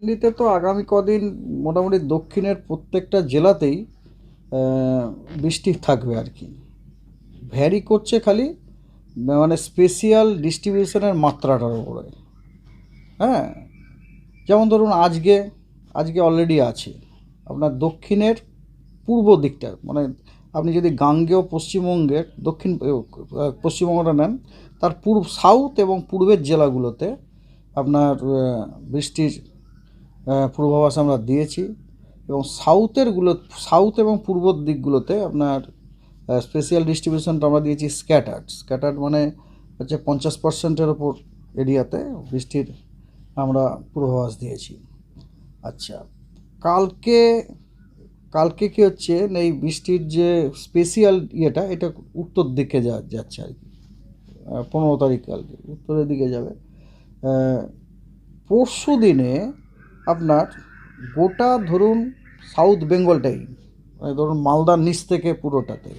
দিল্লিতে তো আগামী কদিন মোটামুটি দক্ষিণের প্রত্যেকটা জেলাতেই বৃষ্টি থাকবে আর কি। ভ্যারি করছে খালি মানে স্পেশিয়াল ডিস্ট্রিবিউশনের মাত্রাটার উপরে। হ্যাঁ যেমন ধরুন আজকে আজকে অলরেডি আছে। আপনার দক্ষিণের পূর্ব দিকটা মানে আপনি যদি গাঙ্গেয় পশ্চিমবঙ্গের দক্ষিণ পশ্চিমবঙ্গটা নেন, তার পূর্ব সাউথ এবং পূর্বের জেলাগুলোতে আপনার বৃষ্টির পূর্বাভাস আমরা দিয়েছি এবং সাউথেরগুলো সাউথ এবং পূর্ব দিকগুলোতে আপনার স্পেশিয়াল ডিস্ট্রিবিউশনটা আমরা দিয়েছি স্ক্যাটার্ড স্ক্যাটার্ড মানে হচ্ছে পঞ্চাশ পার্সেন্টের ওপর এরিয়াতে বৃষ্টির আমরা পূর্বাভাস দিয়েছি। আচ্ছা কালকে কালকে কি হচ্ছে এই বৃষ্টির যে স্পেশিয়াল ইয়েটা, এটা উত্তর দিকে যা, যাচ্ছে আর কি। পনেরো তারিখ কালকে, উত্তরের দিকে যাবে। পরশু দিনে আপনার গোটা ধরুন সাউথ বেঙ্গলটাই মানে ধরুন মালদার নিচ থেকে পুরোটাতে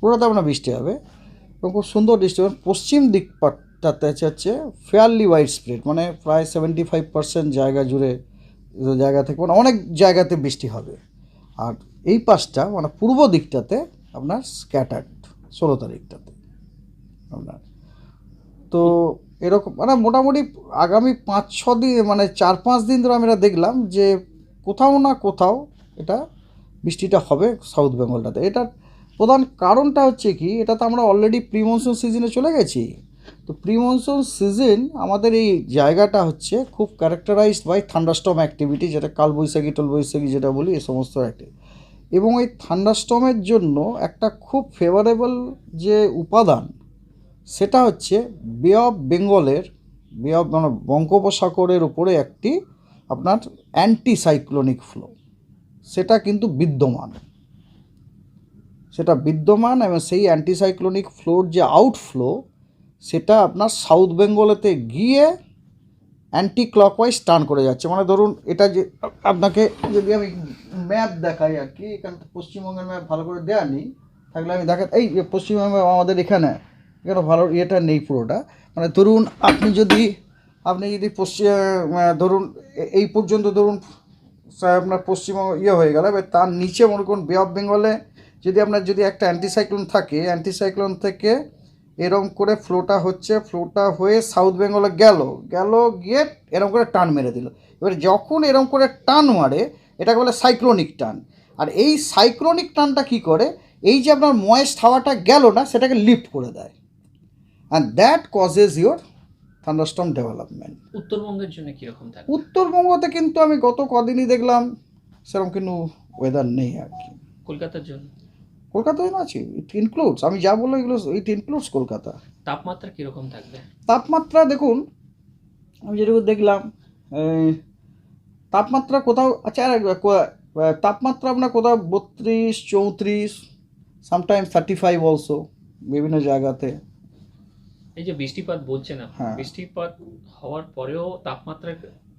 পুরোটাতে আপনার বৃষ্টি হবে এবং খুব সুন্দর বৃষ্টি হবে। পশ্চিম দিক পাটটাতে হচ্ছে ফেয়ারলি ওয়াইড স্প্রেড মানে প্রায় সেভেন্টি ফাইভ পার্সেন্ট জায়গা জুড়ে জায়গা থেকে মানে অনেক জায়গাতে বৃষ্টি হবে। আর এই পাশটা মানে পূর্ব দিকটাতে আপনার স্ক্যাটার্ড ষোলো তারিখটাতে আপনার। তো এরকম মানে মোটামুটি আগামী পাঁচ, ছ দিন মানে চার, পাঁচ দিন ধরে আমরা দেখলাম যে কোথাও না কোথাও এটা বৃষ্টিটা হবে সাউথ বেঙ্গলটাতে এটার প্রধান কারণটা হচ্ছে কি এটা তো আমরা অলরেডি প্রি মনসুন সিজনে চলে গেছি। তো প্রি মনসুন সিজন আমাদের এই জায়গাটা হচ্ছে খুব ক্যারেক্টারাইজড বাই থান্ডারস্টম অ্যাক্টিভিটি যেটা কালবৈশাখী, টলবৈশাখী যেটা বলি, এ সমস্ত অ্যাক্টিভিটি এবং এই থান্ডারস্টমের জন্য একটা খুব ফেভারেবল যে উপাদান সেটা হচ্ছে বে অফ বেঙ্গলের বে অফ মানে বঙ্গোপসাগরের উপরে একটি আপনার অ্যান্টি সাইক্লোনিক ফ্লো সেটা কিন্তু বিদ্যমান। সেটা বিদ্যমান এবং সেই অ্যান্টিসাইক্লোনিক ফ্লোর যে আউটফ্লো সেটা আপনার সাউথ বেঙ্গলেতে গিয়ে অ্যান্টি ক্লকওয়াইজ টার্ন করে যাচ্ছে। মানে ধরুন, এটা যে আপনাকে যদি আমি ম্যাপ দেখাই আর কি, এখানে পশ্চিমবঙ্গের ম্যাপ ভালো করে দেওয়া নেই থাকলে আমি দেখা এই পশ্চিমবঙ্গে আমাদের এখানে এখানে ভালো ইয়েটা নেই পুরোটা। মানে ধরুন আপনি যদি আপনি যদি পশ্চিম ধরুন এই পর্যন্ত ধরুন আপনার পশ্চিমবঙ্গ ইয়ে হয়ে গেল, এবার তার নিচে মনে করুন বে অফ বেঙ্গলে যদি আপনার যদি একটা অ্যান্টিসাইক্লোন থাকে অ্যান্টিসাইক্লোন থেকে এরম করে ফ্লোটা হচ্ছে ফ্লোটা হয়ে সাউথ বেঙ্গলে গেল গেল গিয়ে এরম করে টান মেরে দিল। এবার যখন এরম করে টান মারে, এটাকে বলে সাইক্লোনিক টান। আর এই সাইক্লোনিক টানটা কি করে? এই যে আপনার ময়েস্ট হাওয়াটা গেল না, সেটাকে লিফট করে দেয়। And that causes your thunderstorm development উত্তরবঙ্গের জন্য কীরকম থাকবে উত্তরবঙ্গতে কিন্তু আমি গত কদিনই দেখলাম সেরকম কিন্তু ওয়েদার নেই আর কি। কলকাতার জন্য? কলকাতায় না আছে ইট ইনক্লুডস আমি যা বলল এগুলো ইট ইনক্লুডস কলকাতা। তাপমাত্রা কীরকম থাকবে? তাপমাত্রা দেখুন আমি যেটুকু দেখলাম তাপমাত্রা কোথাও আচ্ছা আর তাপমাত্রা আপনার কোথাও বত্রিশ চৌত্রিশ সামটাইমস থার্টি ফাইভ অলসো বিভিন্ন জায়গাতে। এই যে বৃষ্টিপাত বলছেন আপনি হ্যাঁ। বৃষ্টিপাত হওয়ার পরেও তাপমাত্রা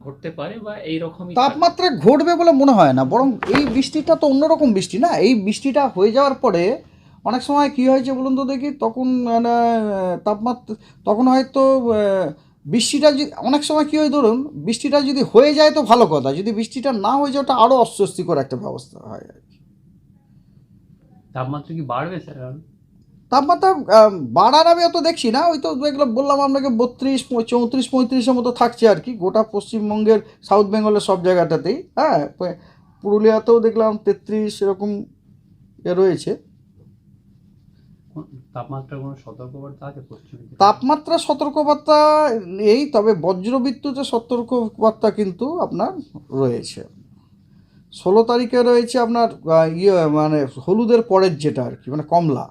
ঘটতে পারে বা এই রকমই তাপমাত্রা ঘটবে বলে মনে হয় না বরং এই বৃষ্টিটা তো অন্যরকম বৃষ্টি না এই বৃষ্টিটা হয়ে যাওয়ার পরে অনেক সময় কী হয়েছে বলুন তো দেখি তখন মানে তাপমাত্রা তখন হয়তো বৃষ্টিটা যদি অনেক সময় কী হয় ধরুন বৃষ্টিটা যদি হয়ে যায় তো ভালো কথা যদি বৃষ্টিটা না হয়ে যায় ওটা আরও অস্বস্তিকর একটা ব্যবস্থা হয় আর কি তাপমাত্রা কি বাড়বে স্যার? তাপমাত্রা বাড়ার আমি অত দেখছি না ওই তো যেগুলো বললাম আপনাকে বত্রিশ চৌত্রিশ পঁয়ত্রিশের মতো থাকছে আর কি গোটা পশ্চিমবঙ্গের সাউথ বেঙ্গলের সব জায়গাটাতেই হ্যাঁ পুরুলিয়াতেও দেখলাম তেত্রিশ এরকম এ রয়েছে? তাপমাত্রা সতর্কবার্তা নেই তবে বজ্রবিদ্যুতের সতর্কবার্তা কিন্তু আপনার রয়েছে। ষোলো তারিখে রয়েছে আপনার ইয়ে মানে হলুদের পরের যেটা আর কি মানে কমলা।